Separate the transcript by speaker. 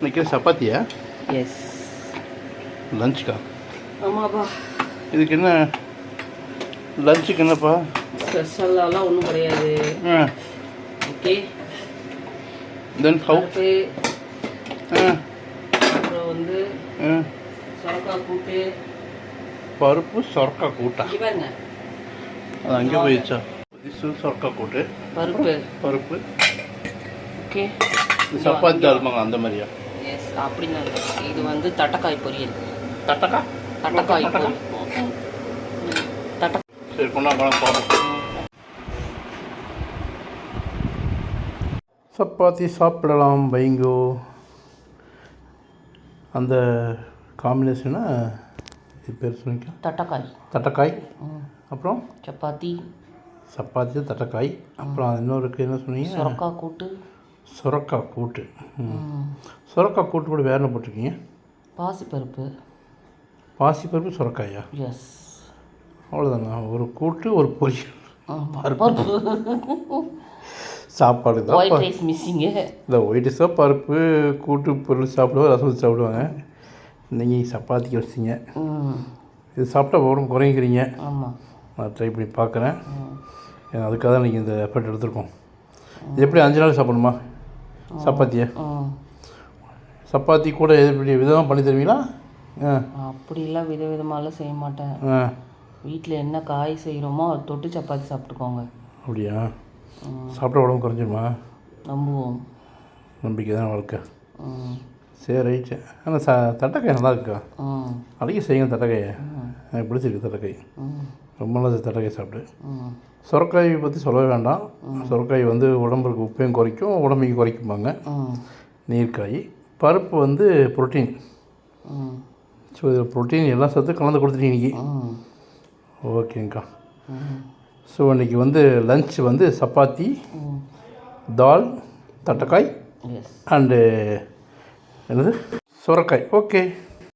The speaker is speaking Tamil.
Speaker 1: இன்னைக்கு சப்பாத்தியா?
Speaker 2: எஸ்
Speaker 1: லஞ்சுக்கா
Speaker 2: ஆமாப்பா.
Speaker 1: இதுக்கு என்ன? லஞ்சுக்கு என்னப்பா?
Speaker 2: ஸ்பெஷலாலாம் ஒன்றும் கிடையாது. ஓகே
Speaker 1: தென் ஹவு
Speaker 2: அப்புறம் வந்து சொரக்காய் கூட்டு.
Speaker 1: பருப்பு சொரக்கா கூட்டா? அது அங்கே போயிடுச்சா? இது சொரக்கா கூட்டு.
Speaker 2: பருப்பு.
Speaker 1: பருப்பு.
Speaker 2: ஓகே
Speaker 1: சப்பாத்தி தாழ்மாங்க அந்த மாதிரியா?
Speaker 2: இல்லை. இது வந்து தட்டைக்காய் பொரியல்.
Speaker 1: தட்டக்கா?
Speaker 2: தட்டைக்காய்
Speaker 1: தட்டக்கா?
Speaker 2: பொரியல். தட்டை
Speaker 1: சரி கொண்டா கொண்டா பார்ப்போம் சப்பாத்தி சாப்பிடலாம் வைங்கோ அந்த காம்பினேஷனா இது பேர் சொன்னீங்க
Speaker 2: தட்டைக்காய்.
Speaker 1: தட்டைக்காய். அப்புறம்?
Speaker 2: சப்பாத்தி.
Speaker 1: சப்பாத்தி தட்டைக்காய். அப்புறம் இன்னொருக்கு என்ன சொன்னீங்க?
Speaker 2: சொரக்காய் கூட்டு.
Speaker 1: சுரக்காய் கூட்டு. சுரக்காய் கூட்டு கூட வேற என்ன போட்டிருக்கீங்க?
Speaker 2: பாசிப்பருப்பு.
Speaker 1: பாசிப்பருப்பு சுரக்காயா?
Speaker 2: எஸ்
Speaker 1: அவ்வளோதானா ஒரு கூட்டு ஒரு பொரியல்.
Speaker 2: பருப்பு.
Speaker 1: சாப்பாடு தான்.
Speaker 2: ஒயிட் ரைஸ் மிஸ்ஸிங்கு
Speaker 1: இந்த ஒயிட் ரைஸாக பருப்பு கூட்டு பொருள் சாப்பிடுவோம் ரசம் சாப்பிடுவாங்க. நீங்கள் சப்பாத்திக்கு வச்சிங்க. இது சாப்பிட்டா உடம்பு குறைங்கிறீங்க
Speaker 2: ஆமாம்
Speaker 1: நான் ட்ரை பண்ணி பார்க்குறேன். அதுக்காக தான் நீங்கள் இந்த எஃபர்ட் எடுத்திருக்கோம். எப்படி அஞ்சு நாள் சாப்பிடணுமா? சப்பாத்தியை? சப்பாத்தி கூட எப்படி விதமாக பண்ணி தருவீங்களா?
Speaker 2: அப்படிலாம் விதவிதமாலாம் செய்ய மாட்டேன்.
Speaker 1: ஆ.
Speaker 2: வீட்டில் என்ன காய் செய்கிறோமோ அதை தொட்டு சப்பாத்தி சாப்பிட்டுக்கோங்க.
Speaker 1: அப்படியா. சாப்பிட்டா உடம்பு குறைஞ்சிருமா?
Speaker 2: நம்புவோம்.
Speaker 1: நம்பிக்கை தான் வாழ்க்கை சரி ரைட்டு ஆனால் ச தட்டைக்காய் நல்லா இருக்கா?
Speaker 2: ம்
Speaker 1: அடிக்க செய்யுங்க தட்டைக்காயை. எனக்கு பிடிச்சிருக்கு தட்டைக்காய். ரொம்ப நாள் தட்டைக்காய் சாப்பிட்டு. சுரக்காய் பற்றி சொல்லவே வேண்டாம். சுரக்காய் வந்து உடம்புக்கு உப்பையும் குறைக்கும் உடம்பையும் குறைக்கும்பாங்க. நீர்க்காய். பருப்பு வந்து புரோட்டீன். ஸோ இதில் புரோட்டீன் எல்லா சத்தும் கலந்து கொடுத்துட்டீங்க இன்றைக்கி ஓகேங்க்கா ஸோ இன்றைக்கி வந்து லஞ்ச் வந்து சப்பாத்தி தால் தட்டைக்காய் அண்டு என்னது சுரக்காய் ஓகே